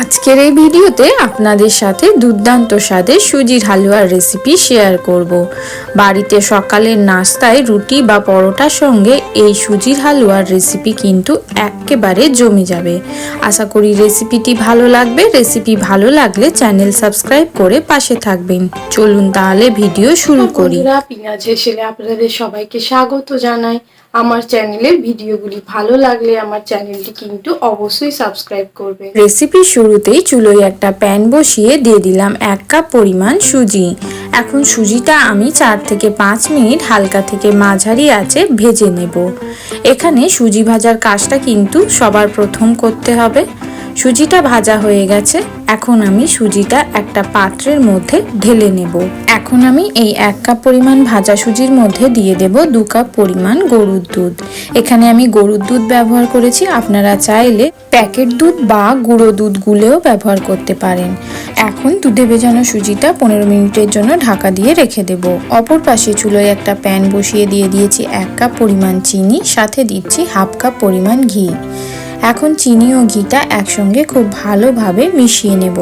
আজকের এই ভিডিওতে আপনাদের সাথে দুর্দান্ত স্বাদের সুজির হালুয়ার রেসিপি শেয়ার করব। বাড়িতে সকালের নাস্তায় রুটি বা পরোটার সঙ্গে এই সুজির হালুয়ার রেসিপি কিন্তু একেবারে জমে যাবে। আশা করি রেসিপিটি ভালো লাগবে। রেসিপি ভালো লাগলে চ্যানেল সাবস্ক্রাইব করে পাশে থাকবেন। চলুন তাহলে ভিডিও শুরু করি। পিঁয়াজ হেসেলে আপনাদের সবাইকে স্বাগত জানাই। আমার চ্যানেলের ভিডিওগুলি ভালো লাগলে আমার চ্যানেলটি কিন্তু অবশ্যই সাবস্ক্রাইব করবে। রেসিপি শুরুতেই চুলোয় একটা প্যান বসিয়ে দিয়ে দিলাম এক কাপ পরিমাণ সুজি। এখন সুজিটা আমি চার থেকে পাঁচ মিনিট হালকা থেকে মাঝারি আছে ভেজে নেব। এখানে সুজি ভাজার কাজটা কিন্তু সবার প্রথম করতে হবে। সুজিটা ভাজা হয়ে গেছে। এখন আমি সুজিটা একটা পাত্রের মধ্যে ঢেলে নেব। এখন আমি এই এক কাপ পরিমাণ ভাজা সুজির মধ্যে দিয়ে দেব দু কাপ পরিমাণ গরুর দুধ। এখানে আমি গরুর দুধ ব্যবহার করেছি। আপনারা চাইলে প্যাকেট দুধ বা গুঁড়ো দুধ গুলেও ব্যবহার করতে পারেন। এখন দুধে ভেজানো সুজিটা পনেরো মিনিটের জন্য ঢাকা দিয়ে রেখে দেব। অপর পাশে চুলোয় একটা প্যান বসিয়ে দিয়ে দিয়েছি এক কাপ পরিমাণ চিনি, সাথে দিচ্ছি হাফ কাপ পরিমাণ ঘি। এখন চিনি ও ঘিটা একসঙ্গে খুব ভালোভাবে মিশিয়ে নেব।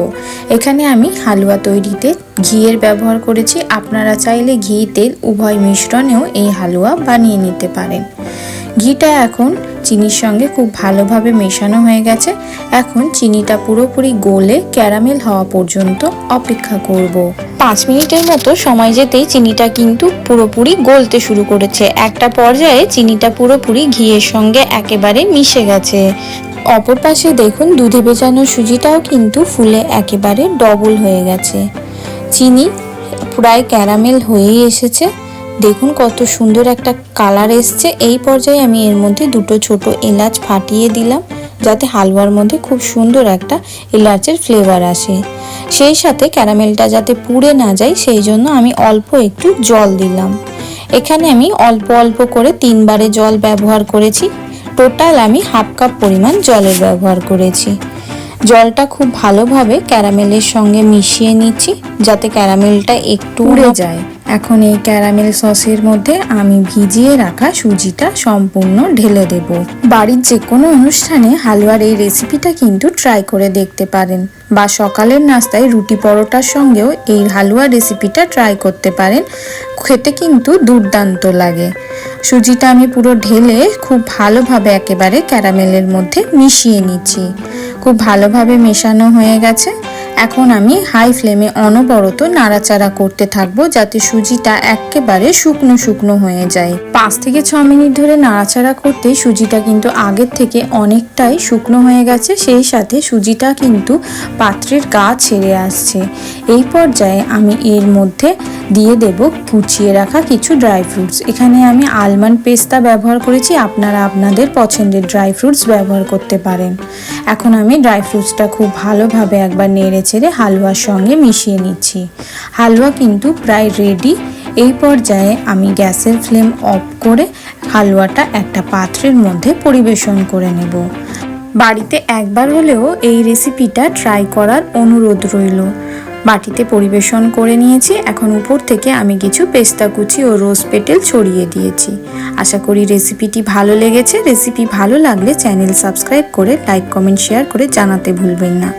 এখানে আমি হালুয়া তৈরিতে ঘিয়ের ব্যবহার করেছি। আপনারা চাইলে ঘি তেল উভয় মিশ্রণেও এই হালুয়া বানিয়ে নিতে পারেন। ঘিটা এখন চিনির সঙ্গে খুব ভালোভাবে মেশানো হয়ে গেছে। এখন চিনিটা পুরোপুরি গলে ক্যারামেল হওয়া পর্যন্ত অপেক্ষা করব। পাঁচ মিনিটের মতো সময় যেতেই চিনিটা কিন্তু পুরোপুরি গলতে শুরু করেছে। একটা পর্যায়ে চিনিটা পুরোপুরি ঘিয়ের সঙ্গে একেবারে মিশে গেছে। অপর পাশে দেখুন দুধে ভেজানো সুজিটাও কিন্তু ফুলে একেবারে ডবল হয়ে গেছে। চিনি প্রায় ক্যারামেল হয়েই এসেছে। দেখুন কত সুন্দর একটা কালার এসছে। এই পর্যায়ে আমি এর মধ্যে দুটো ছোট এলাচ ফাটিয়ে দিলাম, যাতে হালুয়ার মধ্যে খুব সুন্দর একটা এলাচের ফ্লেভার আসে। সেই সাথে ক্যারামেলটা যাতে পুড়ে না যায়, সেই জন্য আমি অল্প একটু জল দিলাম। এখানে আমি অল্প অল্প করে তিনবারে জল ব্যবহার করেছি। টোটাল আমি হাফ কাপ পরিমাণ জলের ব্যবহার করেছি। জলটা খুব ভালোভাবে ক্যারামেলের সঙ্গে মিশিয়ে নিচ্ছি যাতে ক্যারামেলটা একটু উড়ে যায়। এখন এই ক্যারামেল সসের মধ্যে আমি ভিজিয়ে রাখা সুজিটা সম্পূর্ণ ঢেলে দেব। বাড়ির যে কোনো অনুষ্ঠানে হালুয়ার এই রেসিপিটা কিন্তু ট্রাই করে দেখতে পারেন বা সকালের নাস্তায় রুটি পরোটার সঙ্গেও এই হালুয়া রেসিপিটা ট্রাই করতে পারেন। খেতে কিন্তু দুর্দান্ত লাগে। সুজিটা আমি পুরো ঢেলে খুব ভালোভাবে একেবারে ক্যারামেলের মধ্যে মিশিয়ে নিচ্ছি। খুব ভালোভাবে মেশানো হয়ে গেছে। এখন আমি হাই ফ্লেমে অনবরত নাড়াচাড়া করতে থাকব যাতে সুজিটা একেবারে শুকনো শুকনো হয়ে যায়। পাঁচ থেকে ছ মিনিট ধরে নাড়াচাড়া করতে সুজিটা কিন্তু আগের থেকে অনেকটাই শুকনো হয়ে গেছে, সেই সাথে সুজিটা কিন্তু পাত্রের গা ছেড়ে আসছে। এই পর্যায়ে আমি এর মধ্যে দিয়ে দেব কুচিয়ে রাখা কিছু ড্রাই ফ্রুটস এখানে আমি আলমন্ড পেস্তা ব্যবহার করেছি, আপনারা আপনাদের পছন্দের ড্রাই ফ্রুটস ব্যবহার করতে পারেন। এখন আমি ড্রাই ফ্রুটসটা খুব ভালোভাবে একবার নেড়ে ছেড়ে হালুয়ার সঙ্গে মিশিয়ে নিচ্ছি। হালুয়া কিন্তু প্রায় রেডি এই পর্যায়ে আমি গ্যাসের ফ্লেম অফ করে হালুয়াটা একটা পাত্রের মধ্যে পরিবেশন করে নেব। বাড়িতে একবার হলেও এই রেসিপিটা ট্রাই করার অনুরোধ রইল। বাটিতে পরিবেশন করে নিয়েছি। এখন উপর থেকে আমি কিছু পেস্তা কুচি ও রোজ পেটেল ছড়িয়ে দিয়েছি। আশা করি রেসিপিটি ভালো লেগেছে। রেসিপি ভালো লাগলে চ্যানেল সাবস্ক্রাইব করে লাইক কমেন্ট শেয়ার করে জানাতে ভুলবেন না।